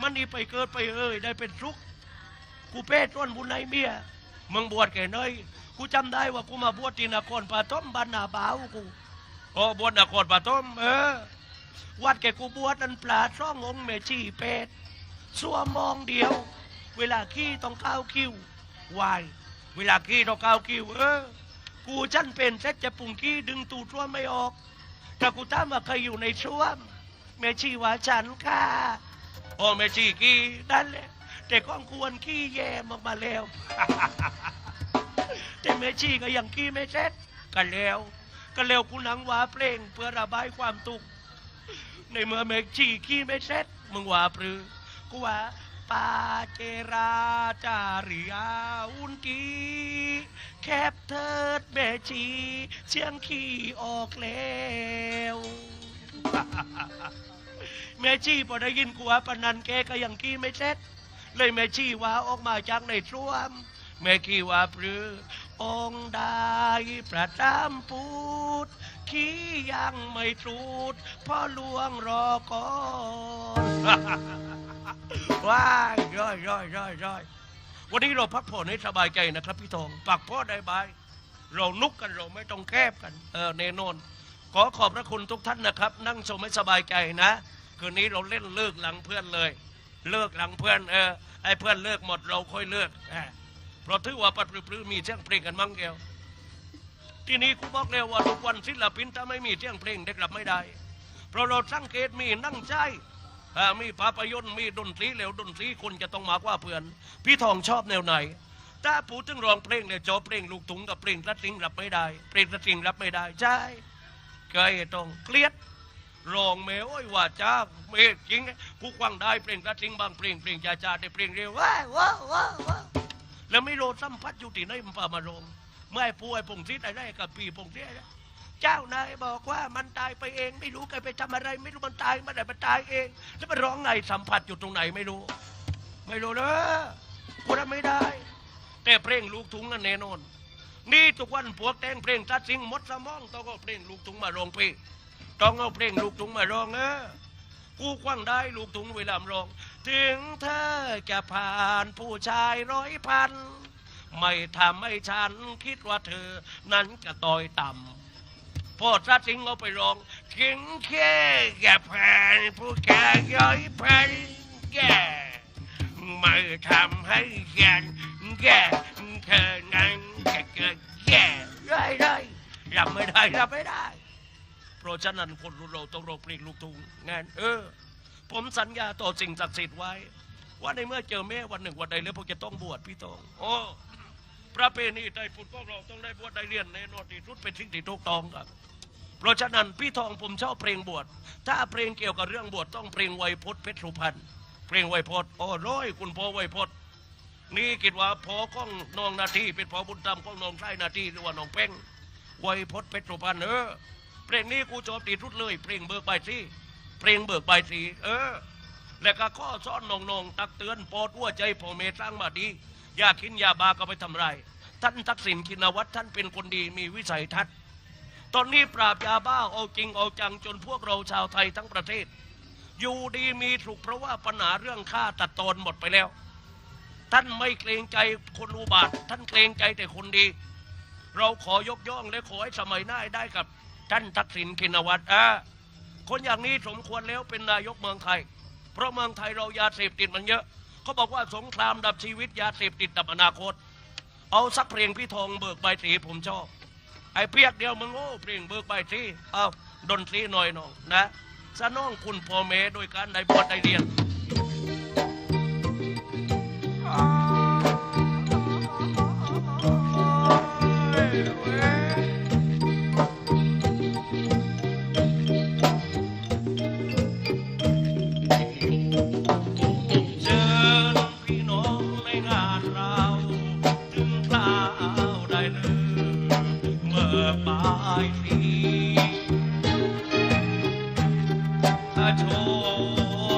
มันนี่ไปเกิดไปเอ้ยได้เป็นทุกข์กูเป้ต้นบุญในเมียมึงบวชแก่เนยกูจำได้ว่ากูมาบวชที่นครปฐมบ้านนาบ่าวกูโอ้บวชนครปฐมเออ วัดแกกูบวชนั้นปลาช่ององค์เมชีเป็ดสัวมองเดียว เวลาขี้ต้องก้าวคิ้ววายเวลาขี้ต้องก้าวคิ้วเออ กูจันเป็นเซ็ตจะปุ่งขี้ดึงตูดช่วไม่ออกแต่กูตามว่าเคยอยู่ในช่วมเมชีว่าฉันค่ะ โอ้เมชีขี้นั่นแหละแต่ก้องควรขี้แย่มามาแล้ว แต่เมชีก็ยังขี้ไม่เสร็จกันแล้ว ก็แล้วกูหนังว่าเพลงเพื่อระบายความทุกข์ในเมื่อเมฆชีขี้ไม่เสร็จมึงว่าปรือกูว่าปาเจราจาริยาอุนกีแคบเถิดเมชีเสียงขี้ออกแล้ว เมชีพอได้ยินกูว่าปนันแกก็ยังขี้ไม่เสร็จ เลยเมชีว่าออกมาจากในช่วมเมขี้ว่าปรือองค์ได้ประจำพูดขี้ยังไม่ตรูดพ่อหลวงรอก่อนว้ายย่อยย่อยย่อยย่อยวันนี้เราพักผ่อนให้สบายใจนะครับพี่ทองปักพ่อได้บาย เรานุกกันเราไม่ต้องแคบกัน เออเนนนขอขอบพระคุณทุกท่านนะครับ นั่งชมให้สบายใจนะ คืนนี้เราเล่นเลิกหลังเพื่อนเลย เลิกหลังเพื่อนเออไอ้เพื่อนเลิกหมดเราค่อยเลิกเพราะถือว่าปัดปลื้มมีเสียงเพลงกันมั้งเกวทีนี้กูบอกแล้วว่าทุกวันศิลปินถ้าไม่มีเสียงเพลงเด็กรับไม่ได้ เพราะเราสังเกตมีนั่งใจอ่ามีภาพยนตร์มีดนตรีแล้วดนตรีคนจะต้องมากว่าเพื่อน พี่ทองชอบแนวไหนถ้าพูดถึงร้องเพลงเนี่ยจบเพลงลูกถุงกับเพลงรัดสิงรับไม่ได้ เพลงรัดสิงรับไม่ได้ใช่เคยต้องเครียด ร้องแมวโอ้ยว่าจ้าเมฆจริงผู้ควังได้เพลงรัดสิงบางเพลงเพลงจ้าจ้าได้เพลงเร็วว้าว้าวว้าวว้าวแล้วไม่โรสัมผัสอยู่ที่ไหนมันพามารงเมื่อไอ้ป่วยปงทิศอะไรกับปีปงทิศอะไรเจ้านายบอกว่ามันตายไปเอง ไม่รู้แกไปทำอะไร ไม่รู้มันตายเมื่อไหร่มันตายเอง แล้วมันร้องไงสัมผัสอยู่ตรงไหนไม่รู้ ไม่รู้นะกูทำไม่ได้ แต่เพลงลูกทุ่งนั่นแน่นอน นี่ทุกวันพวกแต่งเพลงตัดสิงหมดสมองต้องเอาเพลงลูกทุ่งมารงพี่ ต้องเอาเพลงลูกทุ่งมาร้องเออกูคว้างได้ลูกทุ่งเวลาร้อง ถึงเธอจะผ่านผู้ชายร้อยพัน ไม่ทำให้ฉันคิดว่าเธอ นั้นจะต่อยต่ำพอถ้าสิงเอาไปร้องถึงแค่แกผ่านผู้ชายร้อยพันแก่ไม่ทำให้ฉันแก่เธอนั้นจะเกิดแก่ได้ได้รับไม่ได้รับไม่ได้ เพราะฉะนั้นคนรุ่นเราต้องรบเพลงลูกทุ่งงาน เออ ผมสัญญาต่อสิ่งศักดิ์สิทธิ์ไว้ ว่าในเมื่อเจอแม่วันหนึ่งวันใดแล้วผมจะต้องบวชพี่ตองโอ้ประเพณีไต้ฝุ่นพวกเราต้องได้บวชได้เรียนในนอที่สุดเป็นสิ่งที่ถูกต้องครับเพราะฉะนั้นพี่ทองผมชอบเพลงบวชถ้าเพลงเกี่ยวกับเรื่องบวชต้องเพลงไวยพจน์เพชรสุพรรณเพลงไวยพจน์โอ้ร้อยคุณพ่อไวยพจน์นี่คิดว่าพอข้องนองนาทีเป็นพอบุญธรรมของนองไส้นาทีหรือว่าน้องเป้งไวยพจน์เพชรสุพรรณเออ เพลงนี้กูชอบตีทุดเลย เพลงเบิกใบสีเพลงเบิกใบสีเออ และก็ข้อซ้อนน้องตักเตือนโปรดหัวใจพ่อเมสร้างมาดี อย่ากินยาบาก็ไปทำไรท่านทักษิณชินวัตรท่านเป็นคนดีมีวิสัยทัศน์ ตอนนี้ปราบยาบ้าเอาจริงเอาจังจนพวกเราชาวไทยทั้งประเทศ อยู่ดีมีสุขเพราะว่าปัญหาเรื่องฆ่าตัดตอนหมดไปแล้ว ท่านไม่เกรงใจคนอุบาท ท่านเกรงใจแต่คนดี เราขอยกย่องและขอให้สมัยหน้าได้กับ ท่านทักษิณชินวัตรอ่าคนอย่างนี้สมควรแล้วเป็นนายกเมืองไทย เพราะเมืองไทยเรายาเสพติดมันเยอะเขาบอกว่าสงครามดับชีวิตยาเสพติดดับอนาคต เอาสักเพลงพี่ทองเบิกใบสีผมชอบไอ้เพียกเดียวมึงโอ้เพลงเบิกใบสีเอาดนตรีหน่อยน้องนะสน้องคุณพ่อแม่โดยการได้บวชได้เรียน ถ้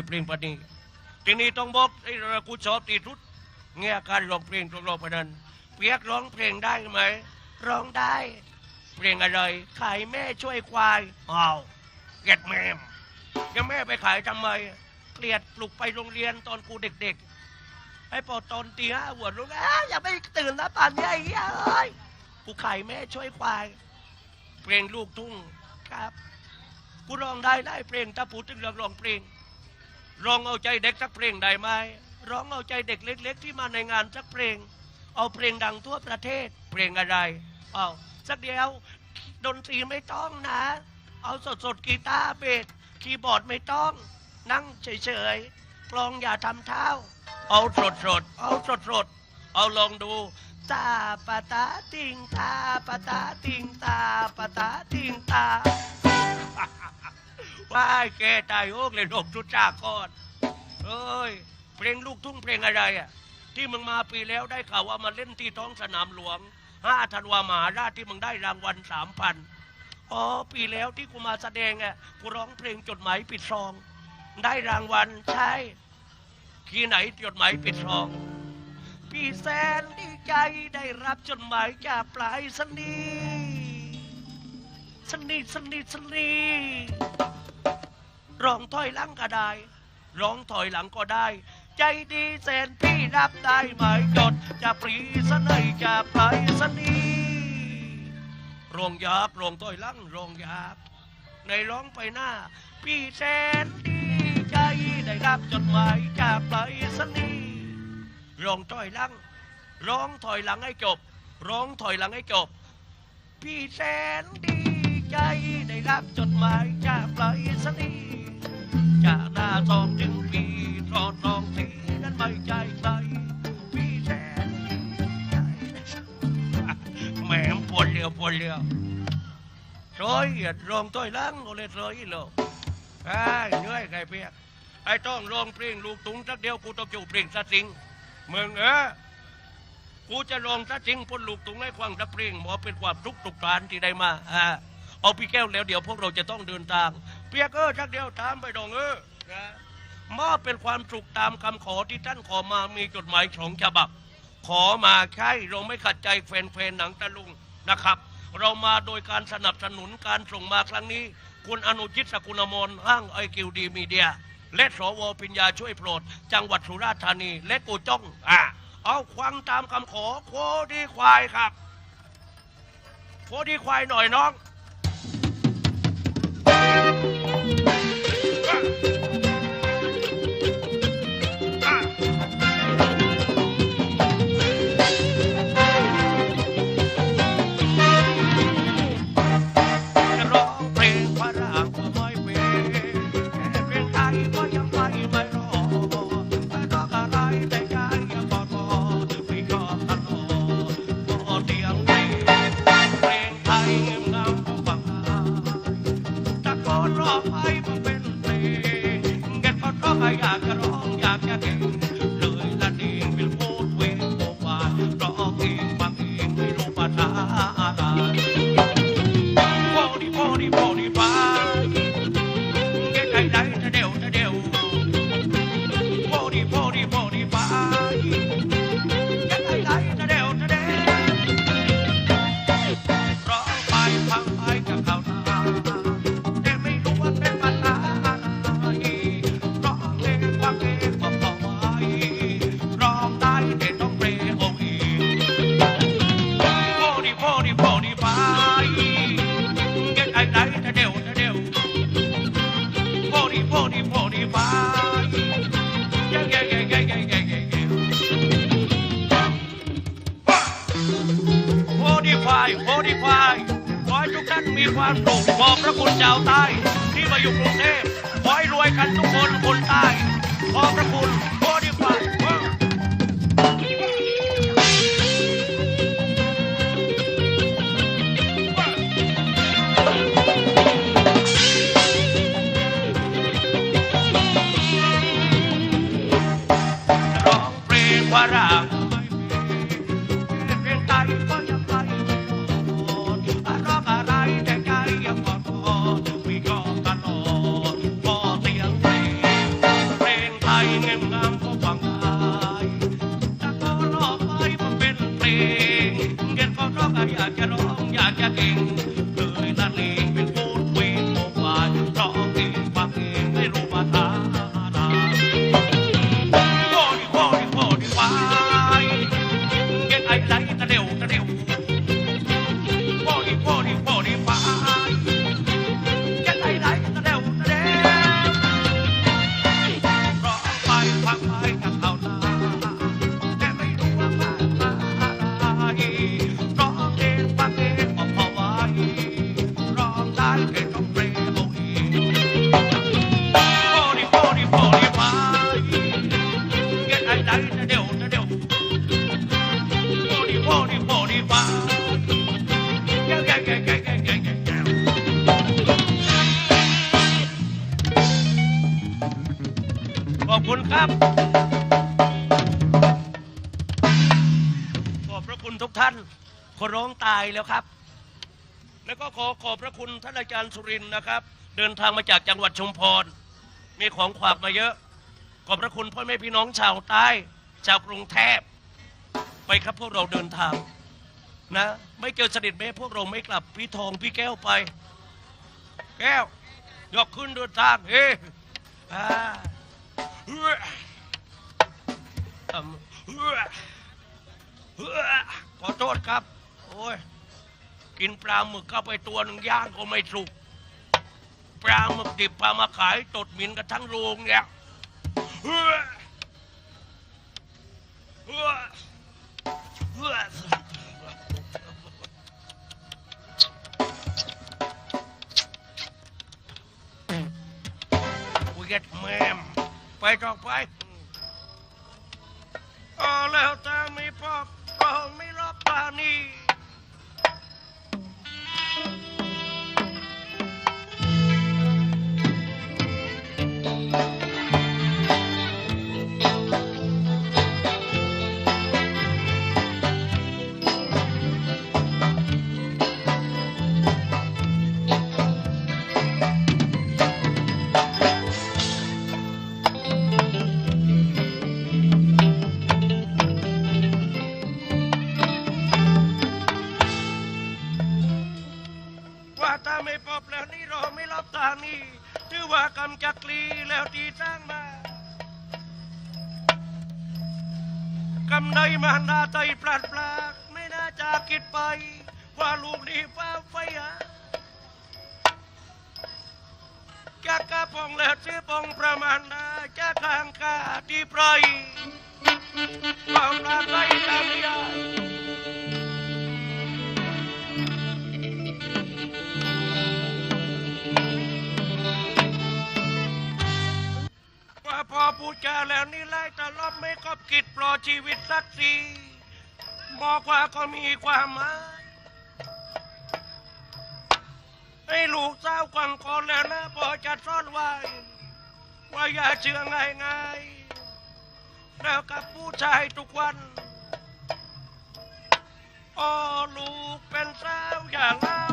ยเลยเพลงปนีทีนี้ต้องบอกไอ้เรากูชอบตีทุดเงี้ยการร้องเพลงตรงรอบนั้นเปียกร้องเพลงได้ไหมร้องได้ เพลงอะไรขายแม่ช่วยควายอ้าวเกลียดแม่มยังแม่ไปขายทำไม เกลียดปลุกไปโรงเรียนตอนกูเด็กๆไอ้พอตอนตีห้าหัวลุกอ้าอย่าไปตื่นนะป่านนี้ไอ้เหี้ยเอ้ยกูขายแม่ช่วยควาย เพลงลูกทุ่งครับกูร้องได้ได้เพลงถ้าพูดถึงเรื่องร้องเพลง ร้องเอาใจเด็กสักเพลงได้ไหมร้องเอาใจเด็กเล็ก ๆ ที่มาในงานสักเพลง เอาเพลงดังทั่วประเทศ เพลงอะไรเอาสักเดียวดนตรีไม่ต้องนะ เอาสดสดๆกีตาร์เบสคีย์บอร์ดไม่ต้อง นั่งเฉยๆกลองอย่าทำเท้า เอาสดสดๆเอาสดสดๆเอาลองดูตาปะตาติงตาปะตาติงตาปะตาติงตา ว่ายแกตายโอกเลยลงทุจาก่อนเอ้ย เพลงลูกทุ่งเพลงอะไรอะ ที่มึงมาปีแล้วได้ข่าวว่ามาเล่นที่ท้องสนามหลวงห้าธันวามหาราชที่มึงได้รางวัลสามพันอ๋อปีแล้วที่กูมาแสดงอะกูร้องเพลงจดหมายปิดซอง ได้รางวัลใช่ที่ไหนจดหมายปิดซอง พี่แสนดีใจได้รับจดหมายจากปลายสนีย์สนีสนีย์สนี ร้องถอยหลังก็ได้ ร้องถอยหลังก็ได้ ใจดีแสนพี่รับได้ไหมจดจะปรีสนัยจากปสนีร้องยากร้องถอยหลังร้องยาก ในร้องไปหน้า พี่แสนดีใจได้รับจดหมายจากปสนีร้องถอยหลัง ร้องถอยหลังให้จบ ร้องถอยหลังให้จบ พี่แสนดีใจได้รับจดหมายจากปลายสนี จากหน้าซองถึงปีทอดซองสีนั้นไม่ใจใครพี่แสนดีใจแหมปวดเรียวปวดเรียวซอยเหยียดรองถอยหลังก็เลยซอยโลไอ้ยเหนื่อยไงเพียกไอ้ต้องรองเพลงลูกตุงสักเดียวกูต้องจูเพลงสักสิงมึงเออกูจะลองซะจริงพ้นลูกตุงให้ควางสักเพลงหมอเป็นความทุกข์ทุกทานที่ได้มาอ่าเอาพี่แก้วแล้วเดี๋ยวพวกเราจะต้องเดินทาง เปียกเออสักเดียวถามไปดองเออนะมอบเป็นความสุขตามคำขอที่ท่านขอมามีจดหมายสองฉบับ ขอมาใช่เราไม่ขัดใจแฟนๆหนังตะลุงนะครับ เรามาโดยการสนับสนุนการส่งมาครั้งนี้ คุณอนุจิตสกุลมนห้างไอคิวดีมีเดีย และสวปิญญาช่วยโปรด จังหวัดสุราษฎร์ธานี และกูจ้องอะเอาควังตามคำขอโคดีควายครับ โคดีควายหน่อยน้อง alguém ความสุขขอบพระคุณชาวใต้ ที่มาอยู่กรุงเทพขอให้รวยกันทุกคนคนใต้ขอบพระคุณ แล้วครับ แล้วก็ขอขอบพระคุณท่านอาจารย์สุรินทร์นะครับ เดินทางมาจากจังหวัดชุมพร มีของขวัญมาเยอะ ขอบพระคุณพ่อแม่พี่น้องชาวใต้ ชาวกรุงเทพไปครับพวกเราเดินทางนะไม่เจอสนิทแม่พวกเราไม่กลับพี่ทองพี่แก้วไป แก้วยกขึ้นเดินทางเฮ้อ่าขอโทษครับ โอ้ย กินปลาหมึกเข้าไปตัวหนึ่งย่างก็ไม่สุก ปลาหมึกดิบพามาขายตดหมินกันทั้งโรงเนี่ยเฮ้ยเฮ้ยเฮ้ยกูเก็ดแมมไปต่อไปเออแล้วแต่ไม่พบก็ไม่รับตานี่ ว่าถ้าไม่พบแล้วนี่เรอไม่รับตานี่ถือว่ากำจักรีแล้วที่สร้างมากำได้มาหน้าใจปลาดปลากไม่น่าจะคิดไป ว่าลูกนี้ฟ้าไฟหาจะกระปองแล้วซื้อปองประมาณนาจะข้างกาที่ไพรความรักไรตามยา พอพูดจาแล้วนี่ไล่ตลบไม่ครอบกิจปลอชีวิตสักทีบอกว่าก็มีความหมายให้ลูกสาวก่อนก่อนแล้วนะพอจะซ่อนไว้ ว่าอย่าเชื่อง่ายง่ายแล้วกับผู้ชายทุกวันอ๋อลูกเป็นสาวอย่าเล่า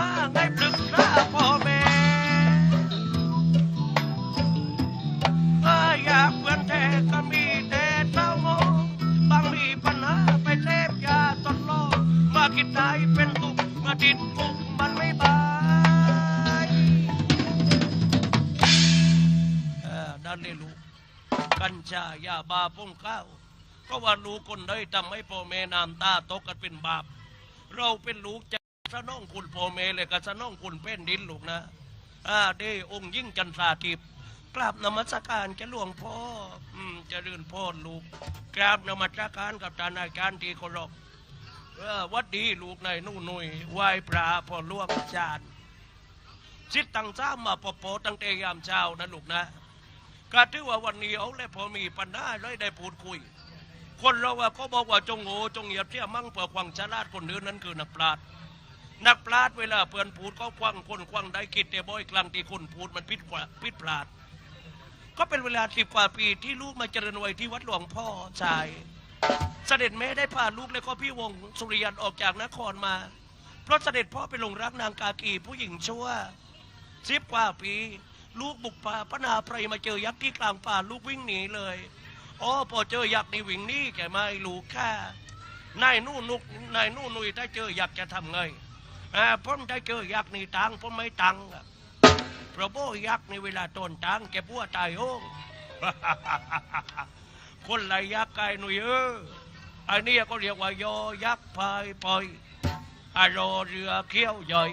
ปัญหาให้ปรึกษาพ่อแม่ถ้าอยากเพื่อนแท้ก็มีแต่เศร้าโมองบางมีปัญหาไปเสพยาตดลอมาคิดได้เป็นทุกข์มาติดคุกมันไม่บายเออนั่นเลยลูกกัญชายาบาพุ่งข้าวก็ว่าลูกคนใดทำให้พ่อแม่น้ำตาตกกันเป็นบาป เราเป็นลูกจะ สะน้องคุณพ่อแม่เลยก็สะน้องคุณเป็นดินลูกนะอ่าเด้องค์ยิ่งจันทราทิพย์กราบนมัสการแกหลวงพ่ออืมเจะรื่นพ่อลูกกราบนมัสการกับทานอาจารย์ที่เคารพเออวัดดีลูกในนู่นนุ่ยไหว้พระพ่อหลวงอาจารย์สิทตั้งซ้ามาปอปอตั้งแต่ยามเช้านะลูกนะก็ถือว่าวันนี้เอาและพอมีปัญหาเลยได้พูดคุย คนเราอะก็บอกว่าจงโง่จงเหยียบเที่ยมั่งเพื่อความฉลาดคนอื่นนั้นคือนักปราชญ์ นักปราชเวลาเพื่อนพูดก็ควังคนควังได้คิดแต่บ่อยครั้งที่คนพูดมันผิดกว่าผิดพลาด ก็เป็นเวลาสิบกว่าปีที่ลูกมาเจริญวัยที่วัดหลวงพ่อชาย เสด็จแม่ได้พาลูกและก็พี่วงสุริยันออกจากนครมา เพราะเสด็จพ่อไปหลงรักนางกากีผู้หญิงชั่วสิบกว่าปี ลูกบุกป่าพนาไพรมาเจอยักษ์ที่กลางป่าลูกวิ่งหนีเลยอ๋อพอเจอยักษ์นี่วิ่งหนีแกไม่รู้ค่านายนู่นนุกนายนู่นนุยถ้าเจอยักษ์จะทำไง ผมได้เจอยักษ์นี่ตังผมไม่ตังเพราะโบยักษ์ในเวลาต้นตังแกพัวตายโองคนไรยักษ์กายหนุ่ยเอออันนี้ก็เรียกว่ายอยักษ์พายปอยอารอเรือเขี้ยวใหญ่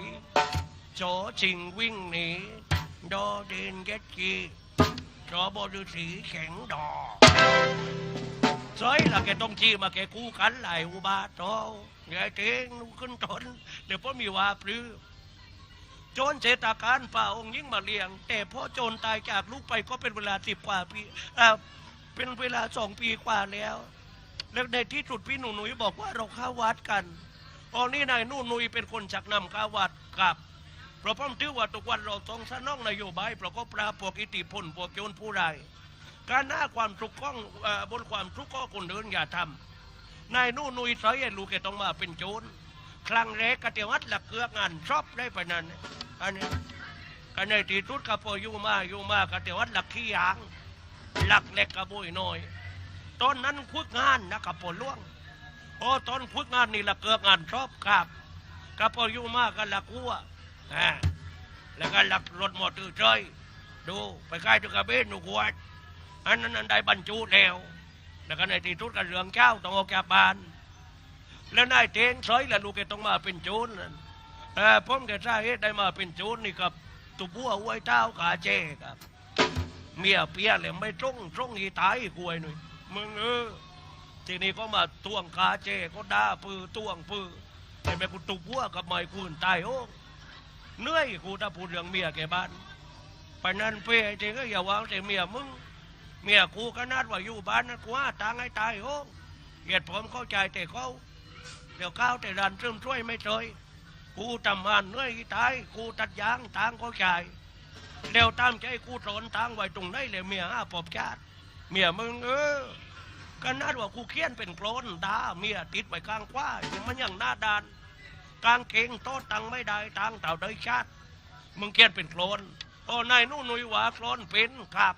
โจชิงวิ่งหนีดอเดนเกตกีจอบอฤาษีแข็งดอซอย là cái tông chi mà cái cú cắn lại u ba cho nghe tiếng nó ขึ้นทนเดี๋ยวพ่อมีว่าปรือจรเจตาการฝ่าองค์ยิ่งมาเลี้ยง แต่พ่อโจรตายจากลูกไปก็เป็นเวลาสิบกว่าปีอ่เป็นเวลาสองปีกว่าแล้ว แล้วในที่สุดพี่หนูหนุยบอกว่าเราเข้าวัดกันตอนนี้นายนู่นนุยเป็นคนชักนำเข้าวัดครับเพราะผมถือว่าทุกวันเราต้องสนองนโยบายเพราะก็ปราบพวกอิทธิพลพวกโจรผู้ร้ายการหน้าความทุกข์ข้องบนความทุกข์ก็คนเดินอย่าทำ นายนู่นนุยใส่ให้ลูกแกต้องมาเป็นโจรครั้งแรกกะเตียววัดหลักเกือกงานชอบได้ไปนั้นอันนี้กันในที่ทุดกับพออยู่มาอยู่มากะเตียววัดหลักขี้ยาง หลักเล็กกระบุยน้อยตอนนั้นคุกงานนะกับปอล่วงโอ้ตอนคุกงานนี่หลักเกือกงานชอบครับกับพออยู่มากันหลักหัวอ่าแล้วก็หลักรถมอเตอร์ไซค์ดูไปใกล้ตุกระเบนหนูกวดอันนั้นอันใดบรรจุแล้ว แล้วก็ในที่ทุดกันเรื่องเจ้าต้องออกจากบ้าน แล้วนายเทงซอยแล้วลูกแกต้องมาเป็นโจรนั่นเออผมแกทราบเหตุได้มาเป็นโจรนี่ครับตุบัวห้วยเท้าขาเจครับ เมียเปียเลยไม่ตรงตรงอีตายกวยหน่อยมึงเออทีนี้ก็มาตวงขาเจก็ด่าปือตวงปือแต่แม่กูตุบัวกับไม่คุณตายโอ้เหนื่อยกูถ้าพูดเรื่องเมียแกบ้านไปนั่นเป้เจก็อย่าวางแต่เมียมึง เมียกูก็นัดว่าอยู่บ้านนะกูหาทางให้ตายโอ้เหตุผมเข้าใจแต่เขาเดี๋ยวก้าวแต่ดันซึมช่วยไม่เคยกูทำงานเหนื่อยตายกูตัดยางทางเข้าใจเดี๋ยวตามใจกูสอนทางไว้ตรงไหนเลยเมียห้าปอบชาติเมียมึงเออก็นัดว่ากูเคียนเป็นโคลนดาเมียติดไว้กลางคว้ามันยังหน้าดานกลางเก่งโตตังไม่ได้ทางเต่าได้ชาติมึงเคียนเป็นโคลนโอ้นายนู่นนุยหว่าโคลนเป็นครับ